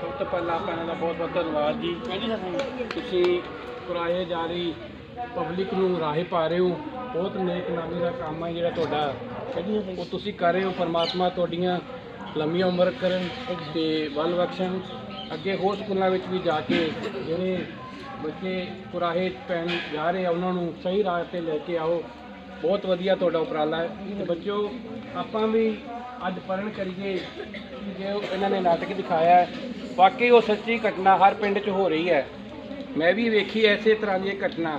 ਸਭ ਤੋਂ ਪਹਿਲਾਂ ਆਪਾਂ ਇਹਨਾਂ ਦਾ ਬਹੁਤ ਬਹੁਤ ਧੰਨਵਾਦ ਜੀ। ਤੁਸੀਂ ਕੁਰਾਏ ਜਾ ਰਹੀ ਪਬਲਿਕ ਨੂੰ ਰਾਹੇ ਪਾ ਰਹੇ ਹੋ। ਬਹੁਤ ਨੇਕ ਨਾਮੀ ਦਾ ਕੰਮ ਹੈ ਜਿਹੜਾ ਤੁਹਾਡਾ। ਉਹ ਤੁਸੀਂ ਕਰ ਰਹੇ ਹੋ। ਪਰਮਾਤਮਾ ਤੁਹਾਡੀਆਂ ਲੰਮੀਆਂ ਉਮਰ ਕਰਨ ਤੇ ਬਲ ਬਖਸ਼ਣ। ਅੱਗੇ ਹੋਰ ਸਕੂਲਾਂ ਵਿੱਚ ਵੀ ਜਾ ਕੇ ਜਿਹੜੇ ਬੱਚੇ ਕੁਰਾਹੇ ਪੈਣ ਜਾ ਰਹੇ ਆ, ਉਹਨਾਂ ਨੂੰ ਸਹੀ ਰਾਹ ਤੇ ਲੈ ਕੇ ਆਓ। ਬਹੁਤ ਵਧੀਆ ਤੁਹਾਡਾ ਉਪਰਾਲਾ ਹੈ। ਤੇ ਬੱਚਿਓ, ਆਪਾਂ ਵੀ ਅੱਜ ਪੜ੍ਹਨ ਕਰੀਏ ਕਿ ਜੇ ਉਹ ਇਹਨਾਂ ਨੇ ਨਾਟਕ ਦਿਖਾਇਆ ਹੈ, ਵਾਕਈ ਉਹ ਸੱਚੀ ਘਟਨਾ ਹਰ ਪਿੰਡ 'ਚ ਹੋ ਰਹੀ ਹੈ। ਮੈਂ ਵੀ ਵੇਖੀ ਐਸੇ ਤਰ੍ਹਾਂ ਦੀ ਘਟਨਾ।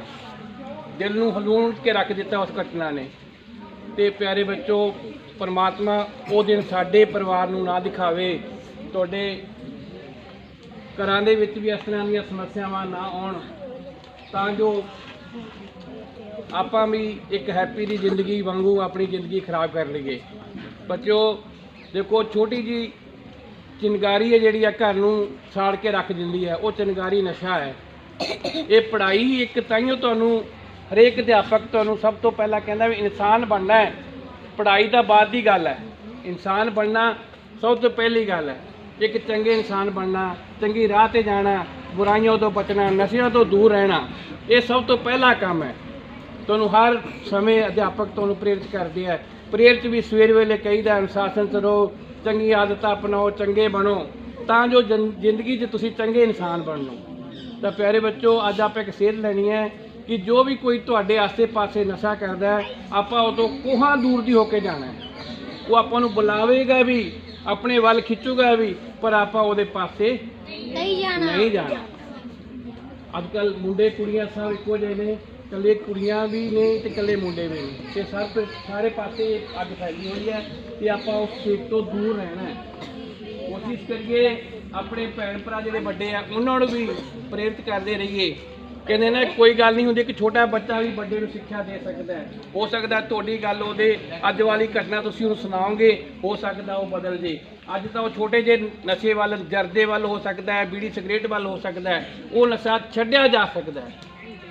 ਦਿਲ ਨੂੰ ਹਲੂਣ ਕੇ ਰੱਖ ਦਿੱਤਾ ਉਸ ਘਟਨਾ ਨੇ। ਤੇ ਪਿਆਰੇ ਬੱਚੋ ਪਰਮਾਤਮਾ ਉਹ ਦਿਨ ਸਾਡੇ ਪਰਿਵਾਰ ਨੂੰ ਨਾ ਦਿਖਾਵੇ। ਤੁਹਾਡੇ ਘਰਾਂ ਦੇ ਵਿੱਚ ਵੀ ਇਸ ਤਰ੍ਹਾਂ ਦੀਆਂ ਸਮੱਸਿਆਵਾਂ ਨਾ ਆਉਣ, ਤਾਂ ਜੋ ਆਪਾਂ ਵੀ ਇੱਕ ਹੈਪੀ ਦੀ ਜ਼ਿੰਦਗੀ ਵਾਂਗੂ ਆਪਣੀ ਜ਼ਿੰਦਗੀ ਖਰਾਬ ਕਰ ਲਈਏ। ਬੱਚਿਓ, ਦੇਖੋ, ਛੋਟੀ ਜੀ ਚਿੰਗਾਰੀ ਹੈ ਜਿਹੜੀ ਆ ਘਰ ਨੂੰ ਸਾੜ ਕੇ ਰੱਖ ਦਿੰਦੀ ਹੈ। ਉਹ ਚਿੰਗਾਰੀ ਨਸ਼ਾ ਹੈ। ਇਹ ਪੜ੍ਹਾਈ ਇੱਕ ਤਾਈਓ ਤੁਹਾਨੂੰ ਹਰੇਕ ਅਧਿਆਪਕ ਤੁਹਾਨੂੰ ਸਭ ਤੋਂ ਪਹਿਲਾਂ ਕਹਿੰਦਾ ਵੀ ਇਨਸਾਨ ਬਣਨਾ ਹੈ। ਪੜ੍ਹਾਈ ਤਾਂ ਬਾਅਦ ਦੀ ਗੱਲ ਹੈ। ਇਨਸਾਨ ਬਣਨਾ ਸਭ ਤੋਂ ਪਹਿਲੀ ਗੱਲ ਹੈ। ਇੱਕ ਚੰਗੇ ਇਨਸਾਨ ਬਣਨਾ, ਚੰਗੀ ਰਾਹ ਤੇ ਜਾਣਾ ਬੁਰਾਈਆਂ ਤੋਂ ਬਚਣਾ, ਨਸ਼ਿਆਂ ਤੋਂ ਦੂਰ ਰਹਿਣਾ, ਇਹ ਸਭ ਤੋਂ ਪਹਿਲਾ ਕੰਮ ਹੈ। ਤੁਹਾਨੂੰ ਹਰ ਸਮੇਂ ਅਧਿਆਪਕ ਤੁਹਾਨੂੰ ਪ੍ਰੇਰਿਤ ਕਰਦੇ ਆ। ਪ੍ਰੇਰਿਤ ਵੀ ਸਵੇਰ ਵੇਲੇ ਕਹੀਦਾ, ਅਨੁਸ਼ਾਸਨ ਚ ਚੰਗੀ ਆਦਤਾਂ ਅਪਣਾਓ, ਚੰਗੇ ਬਣੋ। ਤਾਂ ਜੋ ਜ਼ਿੰਦਗੀ 'ਚ ਤੁਸੀਂ ਚੰਗੇ ਇਨਸਾਨ ਬਣੋ। ਤਾਂ ਪਿਆਰੇ ਬੱਚੋ, ਅੱਜ ਆਪਾਂ ਇੱਕ ਸੇਧ ਲੈਣੀ ਹੈ ਕਿ ਜੋ ਵੀ ਕੋਈ ਤੁਹਾਡੇ ਆਸੇ-ਪਾਸੇ ਨਸ਼ਾ ਕਰਦਾ ਹੈ, ਆਪਾਂ ਉਹ ਤੋਂ ਕੋਹਾਂ ਦੂਰ ਦੀ ਹੋ ਕੇ ਜਾਣਾ ਉਹ ਆਪਾਂ ਨੂੰ ਬੁਲਾਵੇਗਾ ਵੀ, ਆਪਣੇ ਵੱਲ ਖਿੱਚੂਗਾ ਵੀ, ਪਰ ਆਪਾਂ ਉਹਦੇ ਪਾਸੇ ਨਹੀਂ ਜਾਣਾ ਨਹੀਂ ਜਾਣਾ। ਅੱਜ ਕੱਲ ਮੁੰਡੇ ਕੁੜੀਆਂ ਸਭ ਇੱਕੋ ਜਿਹੇ ਨੇ ਕੱਲੇ ਕੁੜੀਆਂ ਵੀ ਨੇ ਤੇ ਕੱਲੇ ਮੁੰਡੇ ਵੀ ਨੇ। ਤੇ ਸਭ ਸਾਰੇ ਪਾਸੇ ਅੱਗ ਫੈਲੀ ਹੋਈ ਹੈ ਤੇ ਆਪਾਂ ਉਸ ਚੀਜ਼ ਤੋਂ ਦੂਰ ਰਹਿਣਾ ਹੈ। ਕੋਸ਼ਿਸ਼ ਕਰੀਏ ਆਪਣੇ ਭੈਣ ਭਰਾ ਜਿਹੜੇ ਵੱਡੇ ਆ, ਉਹਨਾਂ ਨੂੰ ਵੀ ਪ੍ਰੇਰਿਤ ਕਰਦੇ ਰਹੀਏ। ਕਹਿੰਦੇ ਨੇ, ਕੋਈ ਗੱਲ ਨਹੀਂ ਹੁੰਦੀ ਕਿ ਛੋਟਾ ਬੱਚਾ ਵੀ ਵੱਡੇ ਨੂੰ ਸਿੱਖਿਆ ਦੇ ਸਕਦਾ ਹੈ। ਹੋ ਸਕਦਾ ਤੁਹਾਡੀ ਗੱਲ ਉਹਦੇ ਅੱਜ ਵਾਲੀ ਘਟਨਾ ਤੁਸੀਂ ਉਹਨੂੰ ਸੁਣਾਓਗੇ, ਹੋ ਸਕਦਾ ਉਹ ਬਦਲ ਜੇ। ਅੱਜ ਤਾਂ ਉਹ ਛੋਟੇ ਜਿਹੇ ਨਸ਼ੇ ਵੱਲ, ਜਰਦੇ ਵੱਲ ਹੋ ਸਕਦਾ ਹੈ, ਬੀੜੀ ਸਿਗਰਟ ਵੱਲ ਹੋ ਸਕਦਾ ਹੈ। ਉਹ ਨਸ਼ਾ ਛੱਡਿਆ ਜਾ ਸਕਦਾ ਹੈ।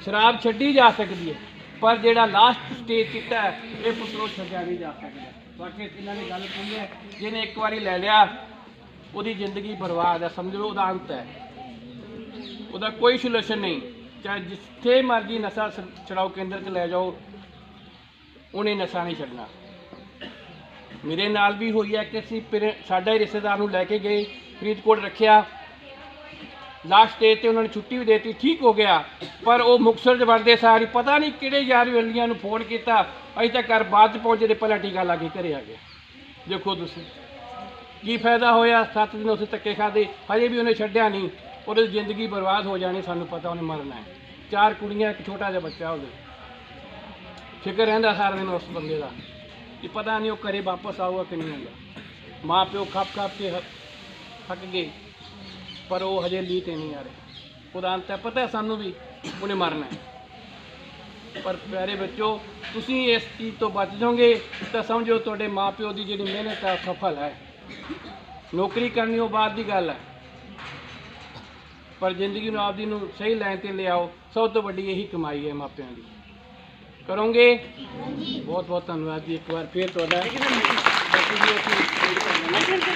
ਸ਼ਰਾਬ ਛੱਡੀ ਜਾ ਸਕਦੀ ਹੈ। ਪਰ ਜਿਹੜਾ ਲਾਸਟ ਸਟੇਜ ਕੀਤਾ ਹੈ, ਇਹ ਪੁੱਤਰੋ ਛੱਡਿਆ ਨਹੀਂ ਜਾ ਸਕਦਾ ਬਾਕੀ ਇਹਨਾਂ ਨੇ ਗੱਲ ਕਹੀ ਹੈ। ਜਿਹਨੇ ਇੱਕ ਵਾਰੀ ਲੈ ਲਿਆ, ਉਹਦੀ ਜ਼ਿੰਦਗੀ ਬਰਬਾਦ ਹੈ। ਸਮਝ ਲਓ, ਉਹਦਾ ਅੰਤ ਹੈ। ਉਹਦਾ ਕੋਈ ਸੋਲੂਸ਼ਨ ਨਹੀਂ। ਚਾਹੇ ਜਿੱਥੇ ਮਰਜ਼ੀ ਨਸ਼ਾ ਸ- ਛੁਡਾਓ ਕੇਂਦਰ 'ਚ ਲੈ ਜਾਓ, ਉਹਨੇ ਨਸ਼ਾ ਨਹੀਂ ਛੱਡਣਾ। ਮੇਰੇ ਨਾਲ ਵੀ ਹੋਈ ਹੈ ਕਿ ਅਸੀਂ ਪੇਰੈਂ- ਸਾਡਾ ਹੀ ਰਿਸ਼ਤੇਦਾਰ ਨੂੰ ਲੈ ਕੇ ਗਏ, ਫਰੀਦਕੋਟ ਰੱਖਿਆ। ਲਾਸਟ ਸਟੇਜ ਤੇ ਉਹਨਾਂ ਨੇ ਛੁੱਟੀ ਵੀ ਦੇਤੀ, ਠੀਕ ਹੋ ਗਿਆ। ਪਰ ਉਹ ਮੁਕਤਸਰ ਚ ਵਰਦੇ ਸਾਰੀ ਪਤਾ ਨਹੀਂ ਕਿਹੜੇ ਯਾਰ ਵੇਲੀਆਂ ਨੂੰ ਫੋਨ ਕੀਤਾ। ਅਜੇ ਤੱਕ ਘਰ ਬਾਅਦ ਚ ਪਹੁੰਚੇ ਤੇ ਪਹਿਲਾਂ ਟੀਕਾ ਲਾ ਕੇ ਘਰੇ ਆ ਗਏ। ਦੇਖੋ ਤੁਸੀਂ, ਕੀ ਫਾਇਦਾ ਹੋਇਆ? 7 ਦਿਨ ਉੱਥੇ ਧੱਕੇ ਖਾਦੇ ਹਜੇ ਵੀ ਉਹਨੇ ਛੱਡਿਆ ਨਹੀਂ। ਉਹਦੀ ਜ਼ਿੰਦਗੀ ਬਰਬਾਦ ਹੋ ਜਾਣੀ, ਸਾਨੂੰ ਪਤਾ ਉਹਨੇ ਮਰਨਾ ਹੈ। ਚਾਰ ਕੁੜੀਆਂ, ਇੱਕ ਛੋਟਾ ਜਿਹਾ ਬੱਚਾ ਉਹਦੇ। ਫਿਕਰ ਰਹਿੰਦਾ ਸਾਰਾ ਦਿਨ ਉਸ ਬੰਦੇ ਦਾ ਕਿ ਪਤਾ ਨਹੀਂ ਉਹ ਘਰੇ ਵਾਪਸ ਆਊਗਾ ਕਿ ਨਹੀਂ ਆਊਗਾ। ਮਾਂ ਪਿਓ ਖੱਪ ਖੱਪ ਕੇ ਹ- ਥੱਕ ਗਏ, ਪਰ ਉਹ ਹਜੇ ਲੀ ਤੇ ਨਹੀਂ ਆ ਰਹੇ। ਉਹਦਾ ਅੰਤ ਹੈ, ਪਤਾ ਹੈ ਸਾਨੂੰ ਵੀ ਉਹਨੇ ਮਰਨਾ ਹੈ। ਪਰ ਪਿਆਰੇ ਬੱਚੋ, ਤੁਸੀਂ ਇਸ ਚੀਜ਼ ਤੋਂ ਬਚ ਜਾਓਗੇ ਤਾਂ ਸਮਝੋ ਤੁਹਾਡੇ ਮਾਪਿਓ ਦੀ ਜਿਹੜੀ ਮਿਹਨਤ ਆ ਉਹ ਸਫਲ ਹੈ। ਨੌਕਰੀ ਕਰਨੀ ਉਹ ਬਾਅਦ ਦੀ ਗੱਲ ਹੈ। ਪਰ ਜ਼ਿੰਦਗੀ ਨੂੰ ਆਪਦੀ ਨੂੰ ਸਹੀ ਲਾਈਨ ਤੇ ਲਿਆਓ ਸਭ ਤੋਂ ਵੱਡੀ ਇਹੀ ਕਮਾਈ ਹੈ ਮਾਪਿਆਂ ਦੀ। ਕਰੋਗੇ? ਬਹੁਤ ਬਹੁਤ ਧੰਨਵਾਦ ਜੀ ਇੱਕ ਵਾਰ ਫੇਰ ਤੁਹਾਡਾ।